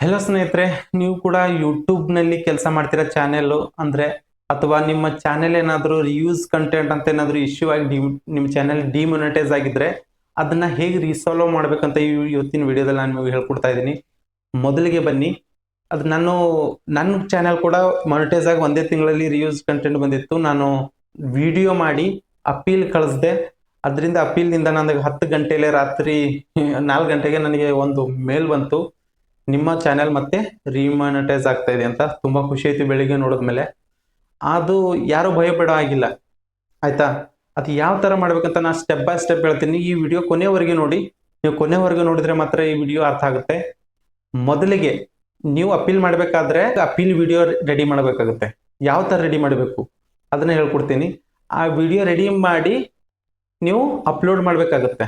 Hello ಸ್ನೇಹಿತರೆ, ನೀವು ಕೂಡ ಯೂಟ್ಯೂಬ್ನಲ್ಲಿ ಕೆಲಸ ಮಾಡ್ತಿರೋ ಚಾನೆಲ್ ಅಂದ್ರೆ ಅಥವಾ ನಿಮ್ಮ ಚಾನೆಲ್ ಏನಾದರೂ ರಿಯೂಸ್ ಕಂಟೆಂಟ್ ಅಂತ ಏನಾದರೂ ಇಶ್ಯೂ ಆಗಿ ಡಿ ನಿಮ್ಮ ಚಾನೆಲ್ ಡಿಮೊನಿಟೈಸ್ ಆಗಿದ್ರೆ ಅದನ್ನ ಹೇಗೆ ರಿಸಾಲ್ವ್ ಮಾಡಬೇಕಂತ ಇವತ್ತಿನ ವಿಡಿಯೋದಲ್ಲಿ ನಾನು ನಿಮಗೆ ಹೇಳ್ಕೊಡ್ತಾ ಇದ್ದೀನಿ. ಮೊದಲಿಗೆ ಬನ್ನಿ, ಅದು ನಾನು ನನ್ನ ಚಾನೆಲ್ ಕೂಡ ಮೊನಿಟೈಸ್ ಆಗಿ ಒಂದೇ ತಿಂಗಳಲ್ಲಿ ರಿಯೂಸ್ ಕಂಟೆಂಟ್ ಬಂದಿತ್ತು. ನಾನು ವಿಡಿಯೋ ಮಾಡಿ ಅಪೀಲ್ ಕಳಿಸ್ದೆ. ಅದರಿಂದ ಅಪೀಲ್ನಿಂದ ನನಗೆ ಹತ್ತು ಗಂಟೆಯಲ್ಲೇ ರಾತ್ರಿ ನಾಲ್ಕು ಗಂಟೆಗೆ ನನಗೆ ಒಂದು ಮೇಲ್ ಬಂತು. ನಿಮ್ಮ ಚಾನೆಲ್ ಮತ್ತೆ ರಿಮಾನಿಟೈಸ್ ಆಗ್ತಾ ಇದೆ ಅಂತ ತುಂಬಾ ಖುಷಿ ಆಯ್ತು ಬೆಳಿಗ್ಗೆ ನೋಡಿದ್ಮೇಲೆ ಅದು ಯಾರು ಭಯ ಪಡೋ ಆಗಿಲ್ಲ ಆಯ್ತಾ? ಅದು ಯಾವ ತರ ಮಾಡ್ಬೇಕಂತ ನಾನು ಸ್ಟೆಪ್ ಬೈ ಸ್ಟೆಪ್ ಹೇಳ್ತೀನಿ. ಈ ವಿಡಿಯೋ ಕೊನೆವರೆಗೆ ನೋಡಿ. ನೀವು ಕೊನೆವರೆಗೆ ನೋಡಿದ್ರೆ ಮಾತ್ರ ಈ ವಿಡಿಯೋ ಅರ್ಥ ಆಗುತ್ತೆ. ಮೊದಲಿಗೆ ನೀವು ಅಪೀಲ್ ಮಾಡಬೇಕಾದ್ರೆ ಅಪೀಲ್ ವಿಡಿಯೋ ರೆಡಿ ಮಾಡಬೇಕಾಗುತ್ತೆ. ಯಾವ ತರ ರೆಡಿ ಮಾಡಬೇಕು? ಅದನ್ನ ಹೇಳ್ಕೊಡ್ತೀನಿ. ಆ ವಿಡಿಯೋ ರೆಡಿ ಮಾಡಿ ನೀವು ಅಪ್ಲೋಡ್ ಮಾಡಬೇಕಾಗುತ್ತೆ.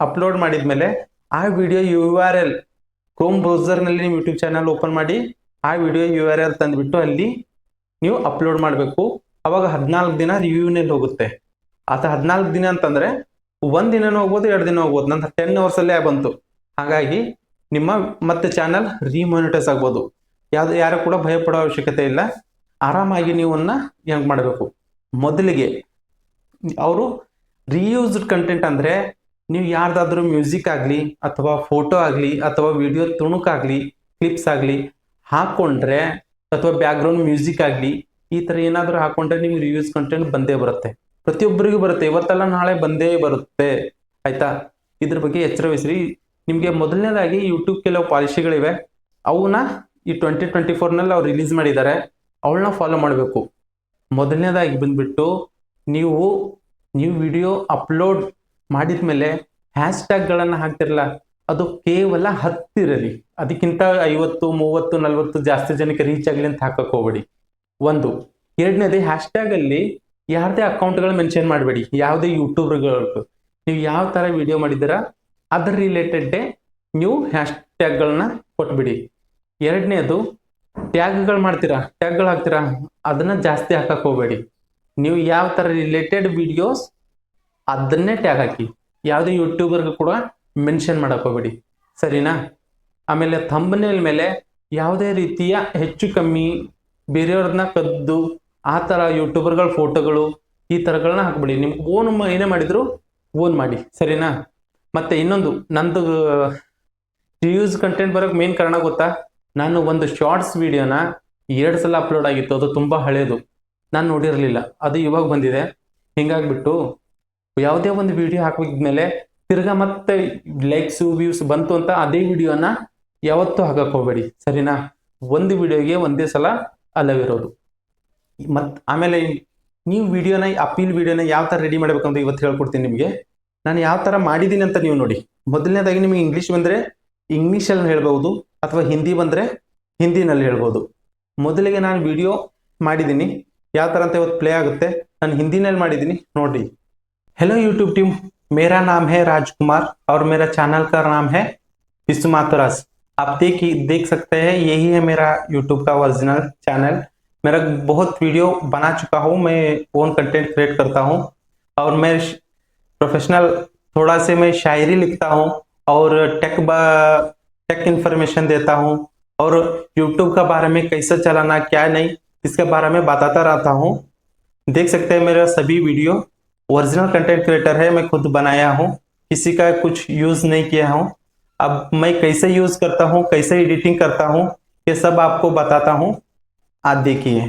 ಅಪ್ಲೋಡ್ ಮಾಡಿದ್ಮೇಲೆ ಆ video U R L Chrome ಬ್ರೌಸರ್ನಲ್ಲಿ ನೀವು ಯೂಟ್ಯೂಬ್ ಚಾನಲ್ ಓಪನ್ ಮಾಡಿ, ಆ ವಿಡಿಯೋ ಯು ಆರ್ ಎಲ್ ತಂದುಬಿಟ್ಟು ಅಲ್ಲಿ ನೀವು ಅಪ್ಲೋಡ್ ಮಾಡಬೇಕು. ಅವಾಗ ಹದಿನಾಲ್ಕು ದಿನ ರಿವ್ಯೂನಲ್ಲಿ ಹೋಗುತ್ತೆ. ಆತ ಹದಿನಾಲ್ಕು ದಿನ ಅಂತಂದ್ರೆ ಒಂದು ದಿನನೂ ಹೋಗ್ಬೋದು, ಎರಡು ದಿನ ಹೋಗ್ಬೋದು. ನಂತರ ಟೆನ್ ಅವರ್ಸ್ ಅಲ್ಲೇ ಬಂತು. ಹಾಗಾಗಿ ನಿಮ್ಮ ಮತ್ತೆ ಚಾನಲ್ ರೀಮೋನಿಟೈಸ್ ಆಗ್ಬೋದು. ಯಾವ್ದು, ಯಾರು ಕೂಡ ಭಯ ಪಡೋ ಅವಶ್ಯಕತೆ ಇಲ್ಲ. ಆರಾಮಾಗಿ ನೀವನ್ನ ಹೆಂಗೆ ಮಾಡಬೇಕು. ಮೊದಲಿಗೆ ಅವರು ರಿಯೂಸ್ಡ್ ಕಂಟೆಂಟ್ ಅಂದ್ರೆ ನೀವು ಯಾರ್ದಾದ್ರೂ ಮ್ಯೂಸಿಕ್ ಆಗಲಿ ಅಥವಾ ಫೋಟೋ ಆಗಲಿ ಅಥವಾ ವಿಡಿಯೋ ತುಣುಕಾಗಲಿ ಕ್ಲಿಪ್ಸ್ ಆಗಲಿ ಹಾಕೊಂಡ್ರೆ ಅಥವಾ ಬ್ಯಾಕ್ಗ್ರೌಂಡ್ ಮ್ಯೂಸಿಕ್ ಆಗಲಿ ಈ ಥರ ಏನಾದರೂ ಹಾಕೊಂಡ್ರೆ ನಿಮ್ಗೆ ರಿವ್ಯೂಸ್ ಕಂಟೆಂಟ್ ಬಂದೇ ಬರುತ್ತೆ. ಪ್ರತಿಯೊಬ್ಬರಿಗೂ ಬರುತ್ತೆ. ಇವತ್ತಲ್ಲ ನಾಳೆ ಬಂದೇ ಬರುತ್ತೆ. ಆಯ್ತಾ? ಇದ್ರ ಬಗ್ಗೆ ಎಚ್ಚರ ವಹಿಸ್ರಿ ನಿಮಗೆ ಮೊದಲನೇದಾಗಿ ಯೂಟ್ಯೂಬ್ ಕೆಲವು ಪಾಲಿಸಿಗಳಿವೆ. ಅವನ್ನ ಈ ಟ್ವೆಂಟಿ ಟ್ವೆಂಟಿ ಫೋರ್ನಲ್ಲಿ ಅವ್ರು ರಿಲೀಸ್ ಮಾಡಿದ್ದಾರೆ. ಅವಳನ್ನ ಫಾಲೋ ಮಾಡಬೇಕು. ಮೊದಲನೇದಾಗಿ ಬಂದ್ಬಿಟ್ಟು ನೀವು ನೀವು ವಿಡಿಯೋ ಅಪ್ಲೋಡ್ ಮಾಡಿದ ಮೇಲೆ ಹ್ಯಾಶ್ ಟ್ಯಾಗ್ಗಳನ್ನು ಹಾಕ್ತಿರಲ್ಲ, ಅದು ಕೇವಲ ಹತ್ತಿರಲಿ ಅದಕ್ಕಿಂತ ಐವತ್ತು, ಮೂವತ್ತು, ನಲ್ವತ್ತು ಜಾಸ್ತಿ ಜನಕ್ಕೆ ರೀಚ್ ಆಗಲಿ ಅಂತ ಹಾಕಕ್ಕೆ ಹೋಗ್ಬೇಡಿ. ಒಂದು. ಎರಡನೇದು ಹ್ಯಾಶ್ ಟ್ಯಾಗ್ ಅಲ್ಲಿ ಯಾರದೇ ಅಕೌಂಟ್ಗಳು ಮೆನ್ಷನ್ ಮಾಡಬೇಡಿ. ಯಾವುದೇ ಯೂಟ್ಯೂಬರ್ಗಳು ನೀವು ಯಾವ ತರ ವಿಡಿಯೋ ಮಾಡಿದ್ದೀರಾ, ಅದ್ರ ರಿಲೇಟೆಡ್ ನೀವು ಹ್ಯಾಶ್ ಟ್ಯಾಗ್ಗಳನ್ನ ಕೊಟ್ಬಿಡಿ. ಎರಡನೇದು ಟ್ಯಾಗ್ಗಳು ಮಾಡ್ತೀರಾ? ಟ್ಯಾಗ್ಗಳು ಹಾಕ್ತೀರಾ? ಅದನ್ನ ಜಾಸ್ತಿ ಹಾಕಕ್ಕೆ ಹೋಗಬೇಡಿ. ನೀವು ಯಾವ ತರ ರಿಲೇಟೆಡ್ ವಿಡಿಯೋಸ್ ಅದನ್ನೇ ಟ್ಯಾಗ್ ಹಾಕಿ. ಯಾವುದೇ ಯೂಟ್ಯೂಬರ್ಗೂ ಕೂಡ ಮೆನ್ಷನ್ ಮಾಡಕ್ ಹೋಗ್ಬೇಡಿ. ಸರಿನಾ? ಆಮೇಲೆ ಥಂಬ್ನೇಲ್ ಮೇಲೆ ಯಾವುದೇ ರೀತಿಯ ಹೆಚ್ಚು ಕಮ್ಮಿ ಬೇರೆಯವ್ರನ್ನ ಕದ್ದು ಆ ಥರ ಯೂಟ್ಯೂಬರ್ಗಳ ಫೋಟೋಗಳು ಈ ಥರಗಳನ್ನ ಹಾಕ್ಬಿಡಿ. ನಿಮ್ಗೆ ಓನ್ ಏನೇ ಮಾಡಿದ್ರು ಓನ್ ಮಾಡಿ. ಸರಿನಾ? ಮತ್ತೆ ಇನ್ನೊಂದು, ನಂದು ರಿವ್ಯೂಸ್ ಕಂಟೆಂಟ್ ಬರೋಕ್ಕೆ ಮೇನ್ ಕಾರಣ ಗೊತ್ತಾ? ನಾನು ಒಂದು ಶಾರ್ಟ್ಸ್ ವಿಡಿಯೋನ ಎರಡು ಸಲ ಅಪ್ಲೋಡ್ ಆಗಿತ್ತು. ಅದು ತುಂಬ ಹಳೇದು. ನಾನು ನೋಡಿರಲಿಲ್ಲ. ಅದು ಇವಾಗ ಬಂದಿದೆ. ಹಿಂಗಾಗ್ಬಿಟ್ಟು ಯಾವುದೇ ಒಂದು ವಿಡಿಯೋ ಹಾಕಿದ್ಮೇಲೆ ತಿರ್ಗಾ ಮತ್ತೆ ಲೈಕ್ಸ್ ವ್ಯೂಸ್ ಬಂತು ಅಂತ ಅದೇ ವಿಡಿಯೋನ ಯಾವತ್ತೂ ಹಾಕಕ್ ಹೋಗ್ಬೇಡಿ, ಸರಿನಾ? ಒಂದು ವಿಡಿಯೋಗೆ ಒಂದೇ ಸಲ ಅಲವ್ ಇರೋದು ಮತ್ ಆಮೇಲೆ ನೀವು ವಿಡಿಯೋನ ಅಪೀಲ್ ವಿಡಿಯೋನ ಯಾವ ಥರ ರೆಡಿ ಅಂತ ಇವತ್ತು ಹೇಳ್ಕೊಡ್ತೀನಿ ನಿಮಗೆ. ನಾನು ಯಾವ ಥರ ಮಾಡಿದ್ದೀನಿ ಅಂತ ನೀವು ನೋಡಿ. ಮೊದಲನೇದಾಗಿ ನಿಮಗೆ ಇಂಗ್ಲೀಷ್ ಬಂದರೆ ಇಂಗ್ಲೀಷಲ್ಲಿ ಹೇಳ್ಬೋದು ಅಥವಾ ಹಿಂದಿ ಬಂದರೆ ಹಿಂದಿನಲ್ಲಿ ಹೇಳ್ಬೋದು. ಮೊದಲಿಗೆ ನಾನು ವಿಡಿಯೋ ಮಾಡಿದ್ದೀನಿ ಯಾವ ಥರ ಅಂತ ಇವತ್ತು ಪ್ಲೇ ಆಗುತ್ತೆ. ನಾನು ಹಿಂದಿನಲ್ಲಿ ಮಾಡಿದ್ದೀನಿ ನೋಡಿ हेलो यूट्यूब टीम मेरा नाम है राजकुमार और मेरा चैनल का नाम है विश्वमातरास आप देख देख सकते हैं, यही है मेरा यूट्यूब का ओरिजिनल चैनल मेरा बहुत वीडियो बना चुका हूँ, मैं ओन कंटेंट क्रिएट करता हूँ और मैं प्रोफेशनल थोड़ा से मैं शायरी लिखता हूँ और टेक टेक इंफॉर्मेशन देता हूँ और यूट्यूब का बारे में कैसे चलाना, क्या नहीं, इसके बारे में बताता रहता हूँ। देख सकते हैं मेरा सभी वीडियो ओरिजिनल कंटेंट क्रिएटर है, मैं खुद बनाया हूँ, किसी का कुछ यूज़ नहीं किया हूँ। अब मैं कैसे यूज़ करता हूँ, कैसे एडिटिंग करता हूँ, ये सब आपको बताता हूँ। आज देखिए।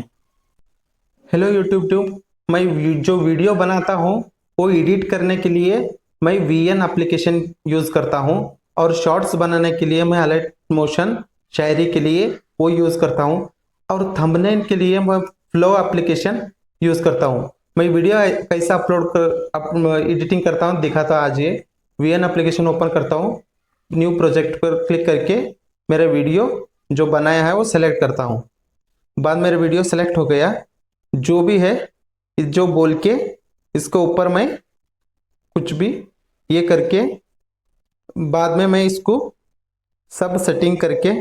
हेलो यूट्यूब ट्यूब मैं जो वीडियो बनाता हूँ, वो एडिट करने के लिए मैं वी एन एप्लीकेशन यूज़ करता हूँ और शॉर्ट्स बनाने के लिए मैं अलर्ट मोशन शायरी के लिए वो यूज़ करता हूँ और थंबनेल के लिए मैं फ्लो एप्लीकेशन यूज़ करता हूँ। मैं वीडियो कैसे अपलोड कर अप, एडिटिंग करता हूँ दिखाता आज ये। वी एन एप्लीकेशन ओपन करता हूँ। न्यू प्रोजेक्ट पर क्लिक करके मेरा वीडियो जो बनाया है वो सेलेक्ट करता हूँ। बाद मेरा वीडियो सेलेक्ट हो गया। जो भी है जो बोल के इसको ऊपर मैं कुछ भी ये करके बाद में मैं इसको सब सेटिंग करके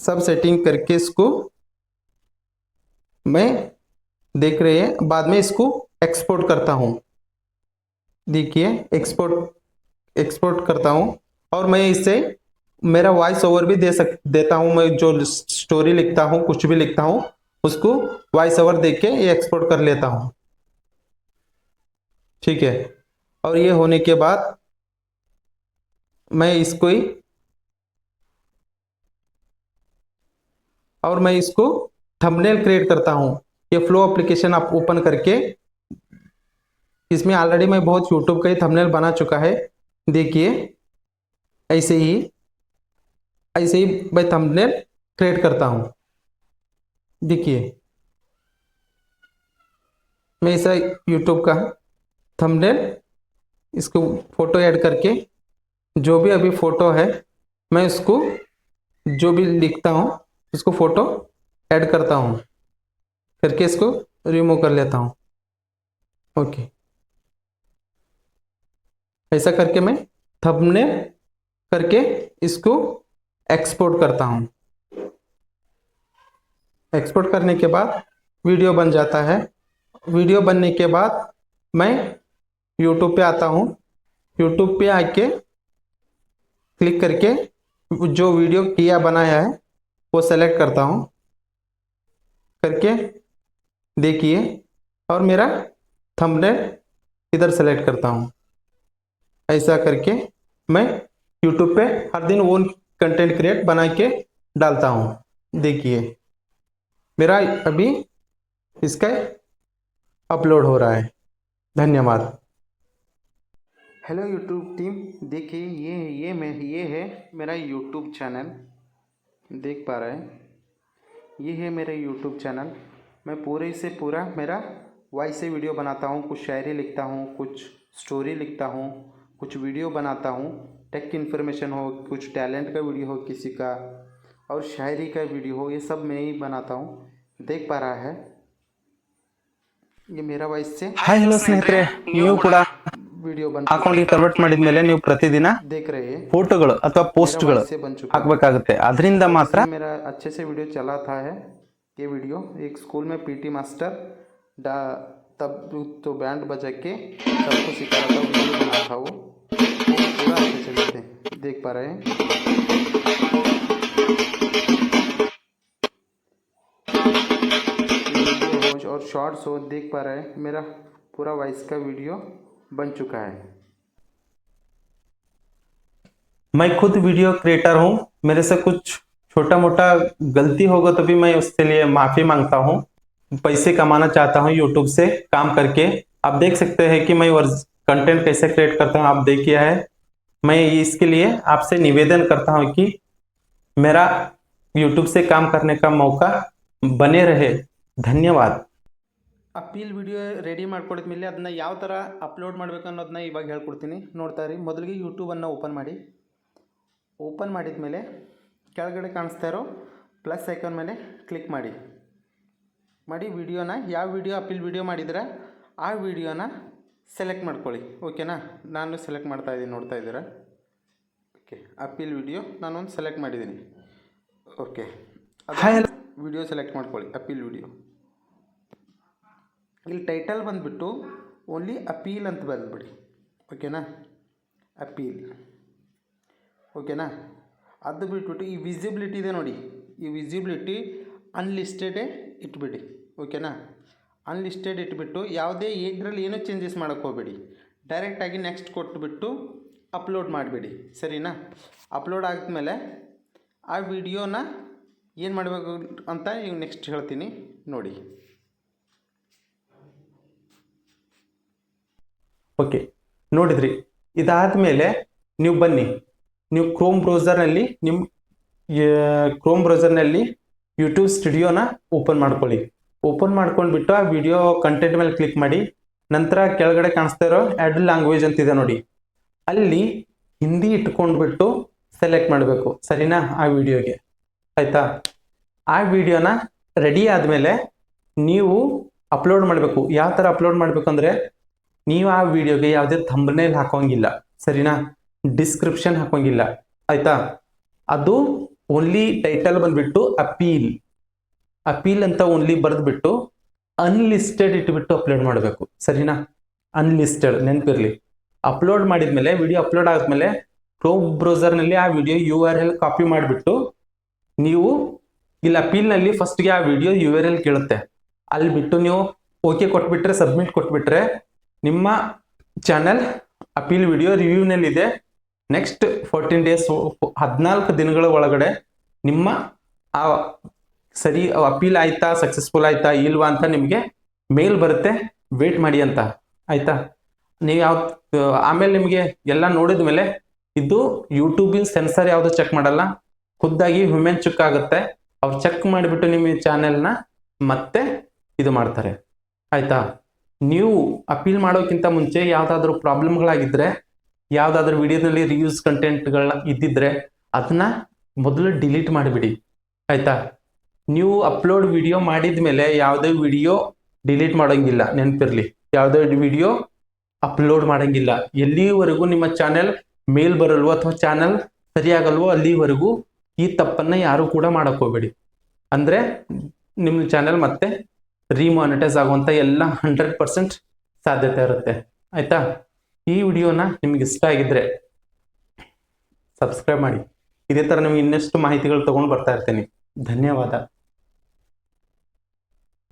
सब सेटिंग करके इसको मैं देख रहे हैं, बाद में इसको एक्सपोर्ट करता हूँ। देखिए एक्सपोर्ट एक्सपोर्ट करता हूँ और मैं इसे, मेरा वॉइस ओवर भी दे सक, देता हूँ। मैं जो स्टोरी लिखता हूँ, कुछ भी लिखता हूँ, उसको वॉइस ओवर दे के ये एक्सपोर्ट कर लेता हूँ। ठीक है? और ये होने के बाद मैं इसको ही, और मैं इसको थंबनेल क्रिएट करता हूँ। ये फ्लो एप्लीकेशन आप ओपन करके, इसमें ऑलरेडी मैं बहुत यूट्यूब का ही थंबनेल बना चुका है। देखिए, ऐसे ही ऐसे ही मैं थंबनेल क्रिएट करता हूँ। देखिए, मैं ऐसा यूट्यूब का थंबनेल इसको फ़ोटो ऐड करके, जो भी अभी फ़ोटो है, मैं उसको, जो भी लिखता हूँ, उसको फ़ोटो ऐड करता हूँ। करके इसको रिमूव कर लेता हूँ। ओके ऐसा करके मैं थंबनेल करके इसको एक्सपोर्ट करता हूँ। एक्सपोर्ट करने के बाद वीडियो बन जाता है। वीडियो बनने के बाद मैं यूट्यूब पे आता हूँ। यूट्यूब पे आके क्लिक करके जो वीडियो किया बनाया है, वो सेलेक्ट करता हूँ। करके देखिए और मेरा थंबनेल इधर सेलेक्ट करता हूँ। ऐसा करके मैं यूट्यूब पे हर दिन वो कंटेंट क्रिएट बना के डालता हूँ। देखिए, मेरा अभी इसका अपलोड हो रहा है। धन्यवाद। हेलो यूट्यूब टीम देखिए ये ये मैं, ये है मेरा यूट्यूब चैनल देख पा रहे हैं। ये है मेरा यूट्यूब चैनल मैं पूरे से पूरा मेरा वॉइस से वीडियो बनाता हूँ कुछ शायरी लिखता हूँ कुछ स्टोरी लिखता हूँ कुछ वीडियो बनाता हूँ टेक इन्फॉर्मेशन हो कुछ टैलेंट का वीडियो हो किसी का और शायरी का वीडियो हो ये सब मैं ही बनाता हूँ देख पा रहा है ये मेरा वॉइस से ಹಾಯ್ ಹಲೋ ಸ್ನೇಹಿತರೆ ನೀವು ಕೂಡ वीडियो बन ಅಕೌಂಟ್ಗೆ ಕನ್ವರ್ಟ್ ಮಾಡಿದ್ಮೇಲೆ ನೀವು ಪ್ರತಿದಿನ देख रहे हैं ಫೋಟೋಗಳು ಅಥವಾ ಪೋಸ್ಟ್ಗಳು से बन चुका ಹಾಕ್ಬೇಕಾಗುತ್ತೆ ಅದರಿಂದ ಮಾತ್ರ है मेरा अच्छे से वीडियो चला था है ये वीडियो एक स्कूल में पीटी मास्टर डा तब तो बैंड बजा के सबको सिखा रहा था वीडियो बना था वो वो पूरा अच्छे से देखे देख पा रहे हैं वीडियो हो और शॉर्ट्स हो देख पा रहे हैं मेरा पूरा वॉइस का वीडियो बन चुका है। मैं खुद वीडियो क्रिएटर हूँ। मेरे से कुछ छोटा मोटा गलती होगा तो भी मैं उसके लिए माफ़ी माँगता हूँ। पैसे कमाना चाहता हूँ यूट्यूब से काम करके। आप देख सकते हैं कि मैं कंटेंट कैसे क्रिएट करता हूँ, आप देखिए है। मैं इसके लिए आपसे निवेदन करता हूँ कि मेरा यूट्यूब से काम करने का मौका बने रहे। धन्यवाद। ಅಪೀಲ್ ವಿಡಿಯೋ ರೆಡಿ ಮಾಡ್ಕೊಡಿದ್ಮೇಲೆ ಅದನ್ನ ಯಾವ ಥರ ಅಪ್ಲೋಡ್ ಮಾಡಬೇಕು ಅನ್ನೋದನ್ನ ಇವಾಗ ಹೇಳ್ಕೊಡ್ತೀನಿ. ನೋಡ್ತಾ ಇರಿ. ಮೊದಲಿಗೆ ಯೂಟ್ಯೂಬನ್ನು ಓಪನ್ ಮಾಡಿ. ಓಪನ್ ಮಾಡಿದ ಮೇಲೆ ಕೆಳಗಡೆ ಕಾಣಿಸ್ತಾ ಇರೋ ಪ್ಲಸ್ ಐಕಾನ್ ಮೇಲೆ ಕ್ಲಿಕ್ ಮಾಡಿ. ಮಾಡಿ ವಿಡಿಯೋನ ಯಾವ ವಿಡಿಯೋ ಅಪೀಲ್ ವಿಡಿಯೋ ಮಾಡಿದ್ರೆ ಆ ವಿಡಿಯೋನ ಸೆಲೆಕ್ಟ್ ಮಾಡ್ಕೊಳ್ಳಿ. ಓಕೆನಾ ನಾನು ಸೆಲೆಕ್ಟ್ ಮಾಡ್ತಾ ಇದ್ದೀನಿ ನೋಡ್ತಾ ಇದ್ದೀರ? ಓಕೆ ಅಪೀಲ್ ವಿಡಿಯೋ ನಾನೊಂದು ಸೆಲೆಕ್ಟ್ ಮಾಡಿದ್ದೀನಿ. ಓಕೆ ವಿಡಿಯೋ ಸೆಲೆಕ್ಟ್ ಮಾಡ್ಕೊಳ್ಳಿ. ಅಪೀಲ್ ವಿಡಿಯೋ ಇಲ್ಲಿ ಟೈಟಲ್ ಬಂದುಬಿಟ್ಟು ಓನ್ಲಿ ಅಪೀಲ್ ಅಂತ ಬರೆದ್ಬಿಡಿ ಓಕೆನಾ ಅಪೀಲ್ ಓಕೆನಾ ಅದು ಬಿಟ್ಬಿಟ್ಟು ಈ ವಿಸಿಬಿಲಿಟಿ ಇದೆ ನೋಡಿ. ಈ ವಿಸಿಬಿಲಿಟಿ ಅನ್ಲಿಸ್ಟೆಡೇ ಇಟ್ಬಿಡಿ. ಓಕೆನಾ ಅನ್ಲಿಸ್ಟೆಡ್ ಇಟ್ಬಿಟ್ಟು ಯಾವುದೇ ಇದರಲ್ಲಿ ಏನೂ ಚೇಂಜಸ್ ಮಾಡೋಕ್ಕೆ ಹೋಗಬೇಡಿ. ಡೈರೆಕ್ಟಾಗಿ ನೆಕ್ಸ್ಟ್ ಕೊಟ್ಬಿಟ್ಟು ಅಪ್ಲೋಡ್ ಮಾಡಿಬಿಡಿ. ಸರಿನಾ? ಅಪ್ಲೋಡ್ ಆದಮೇಲೆ ಆ ವಿಡಿಯೋನ ಏನು ಮಾಡಬೇಕು ಅಂತ ಈಗ ನೆಕ್ಸ್ಟ್ ಹೇಳ್ತೀನಿ. ನೋಡಿ. ಓಕೆ ನೋಡಿದ್ರಿ. ಇದಾದ ಮೇಲೆ ನೀವು ಬನ್ನಿ. ನೀವು ಕ್ರೋಮ್ ಬ್ರೌಸರ್ನಲ್ಲಿ ನಿಮ್ಮ ಕ್ರೋಮ್ ಬ್ರೌಸರ್ನಲ್ಲಿ ಯೂಟ್ಯೂಬ್ ಸ್ಟುಡಿಯೋನ ಓಪನ್ ಮಾಡ್ಕೊಳ್ಳಿ. ಓಪನ್ ಮಾಡ್ಕೊಂಡ್ಬಿಟ್ಟು ಆ ವಿಡಿಯೋ ಕಂಟೆಂಟ್ ಮೇಲೆ ಕ್ಲಿಕ್ ಮಾಡಿ, ನಂತರ ಕೆಳಗಡೆ ಕಾಣಿಸ್ತಾ ಇರೋ ಆ್ಯಡ್ ಲ್ಯಾಂಗ್ವೇಜ್ ಅಂತಿದೆ ನೋಡಿ. ಅಲ್ಲಿ ಹಿಂದಿ ಇಟ್ಕೊಂಡ್ಬಿಟ್ಟು ಸೆಲೆಕ್ಟ್ ಮಾಡಬೇಕು. ಸರಿನಾ ಆ ವಿಡಿಯೋಗೆ ಆಯಿತಾ? ಆ ವಿಡಿಯೋನ ರೆಡಿ ಆದಮೇಲೆ ನೀವು ಅಪ್ಲೋಡ್ ಮಾಡಬೇಕು. ಯಾವ ಥರ ಅಪ್ಲೋಡ್ ಮಾಡಬೇಕು ಅಂದರೆ ನೀವು ಆ ವಿಡಿಯೋಗೆ ಯಾವುದೇ ಥಂಬ್ನೇಲ್ ಹಾಕೋಂಗಿಲ್ಲ, ಸರಿನಾ? ಡಿಸ್ಕ್ರಿಪ್ಷನ್ ಹಾಕೋಂಗಿಲ್ಲ, ಆಯ್ತಾ? ಅದು ಓನ್ಲಿ ಟೈಟಲ್ ಬಂದ್ಬಿಟ್ಟು ಅಪೀಲ್ ಅಪೀಲ್ ಅಂತ ಓನ್ಲಿ ಬರೆದ್ಬಿಟ್ಟು ಅನ್ಲಿಸ್ಟೆಡ್ ಇಟ್ಬಿಟ್ಟು ಅಪ್ಲೋಡ್ ಮಾಡಬೇಕು, ಸರಿನಾ? ಅನ್ಲಿಸ್ಟೆಡ್ ನೆನಪಿರ್ಲಿ. ಅಪ್ಲೋಡ್ ಮಾಡಿದ್ಮೇಲೆ ವಿಡಿಯೋ ಅಪ್ಲೋಡ್ ಆದ್ಮೇಲೆ ಕ್ರೋಮ್ ಬ್ರೌಸರ್ನಲ್ಲಿ ಆ video U R L copy ಮಾಡಿಬಿಟ್ಟು ನೀವು ಇಲ್ಲಿ ಅಪೀಲ್ನಲ್ಲಿ ಫಸ್ಟ್ಗೆ ಆ ವಿಡಿಯೋ ಯು ಆರ್ ಎಲ್ ಕೇಳುತ್ತೆ. ಅಲ್ಲಿ ಬಿಟ್ಟು ನೀವು ಓಕೆ ಕೊಟ್ಬಿಟ್ರೆ ಸಬ್ಮಿಟ್ ಕೊಟ್ಬಿಟ್ರೆ ನಿಮ್ಮ ಚಾನೆಲ್ ಅಪೀಲ್ ವಿಡಿಯೋ ರಿವ್ಯೂನಲ್ಲಿ ಇದೆ ನೆಕ್ಸ್ಟ್ ಫೋರ್ಟೀನ್ ಡೇಸ್ ಹದಿನಾಲ್ಕು ದಿನಗಳ ಒಳಗಡೆ ನಿಮ್ಮ ಆ ಸರಿ ಅಪೀಲ್ ಆಯ್ತಾ ಸಕ್ಸಸ್ಫುಲ್ ಆಯ್ತಾ, ಇಲ್ವಾ ಅಂತ ನಿಮಗೆ ಮೇಲ್ ಬರುತ್ತೆ. ವೇಟ್ ಮಾಡಿ ಅಂತ. ಆಯ್ತಾ? ನೀವು ಯಾವ ಆಮೇಲೆ ನಿಮಗೆ ಎಲ್ಲ ನೋಡಿದ ಮೇಲೆ ಇದು ಯೂಟ್ಯೂಬಿನ ಸೆನ್ಸರ್ ಯಾವುದು ಚೆಕ್ ಮಾಡಲ್ಲ. ಖುದ್ದಾಗಿ ಹ್ಯೂಮನ್ ಚೆಕ್ ಆಗುತ್ತೆ. ಅವ್ರು ಚೆಕ್ ಮಾಡಿಬಿಟ್ಟು ನಿಮ್ಮ ಚಾನೆಲ್ನ ಮತ್ತೆ ಇದು ಮಾಡ್ತಾರೆ. ಆಯ್ತಾ? ನೀವು ಅಪೀಲ್ ಮಾಡೋಕ್ಕಿಂತ ಮುಂಚೆ ಯಾವುದಾದ್ರೂ ಪ್ರಾಬ್ಲಮ್ಗಳಾಗಿದ್ದರೆ ಯಾವುದಾದ್ರೂ ವಿಡಿಯೋದಲ್ಲಿ ರಿವ್ಯೂಸ್ ಕಂಟೆಂಟ್ಗಳ ಇದ್ದಿದ್ರೆ ಅದನ್ನ ಮೊದಲು ಡಿಲೀಟ್ ಮಾಡಿಬಿಡಿ. ಆಯ್ತಾ? ನೀವು ಅಪ್ಲೋಡ್ ವಿಡಿಯೋ ಮಾಡಿದ ಮೇಲೆ ಯಾವುದೇ ವಿಡಿಯೋ ಡಿಲೀಟ್ ಮಾಡೋಂಗಿಲ್ಲ, ನೆನಪಿರಲಿ. ಯಾವುದೇ ವಿಡಿಯೋ ಅಪ್ಲೋಡ್ ಮಾಡೋಂಗಿಲ್ಲ. ಎಲ್ಲಿವರೆಗೂ ನಿಮ್ಮ ಚಾನೆಲ್ ಮೇಲ್ ಬರಲ್ವೋ ಅಥವಾ ಚಾನೆಲ್ ಸರಿಯಾಗಲ್ವೋ ಅಲ್ಲಿವರೆಗೂ ಈ ತಪ್ಪನ್ನ ಯಾರು ಕೂಡ ಮಾಡಕ್ ಹೋಗ್ಬೇಡಿ. ಅಂದ್ರೆ ನಿಮ್ಮ ಚಾನೆಲ್ ಮತ್ತೆ ರಿಮಾನಿಟೈಸ್ ಆಗುವಂತ ಎಲ್ಲ ಹಂಡ್ರೆಡ್ ಪರ್ಸೆಂಟ್ ಸಾಧ್ಯತೆ ಇರುತ್ತೆ. ಆಯ್ತಾ? ಈ ವಿಡಿಯೋನ ನಿಮ್ಗೆ ಇಷ್ಟ ಆಗಿದ್ರೆ ಸಬ್ಸ್ಕ್ರೈಬ್ ಮಾಡಿ. ಇದೇ ತರ ನಿಮ್ಗೆ ಇನ್ನಷ್ಟು ಮಾಹಿತಿಗಳು ತಗೊಂಡು ಬರ್ತಾ ಇರ್ತೀನಿ. ಧನ್ಯವಾದ.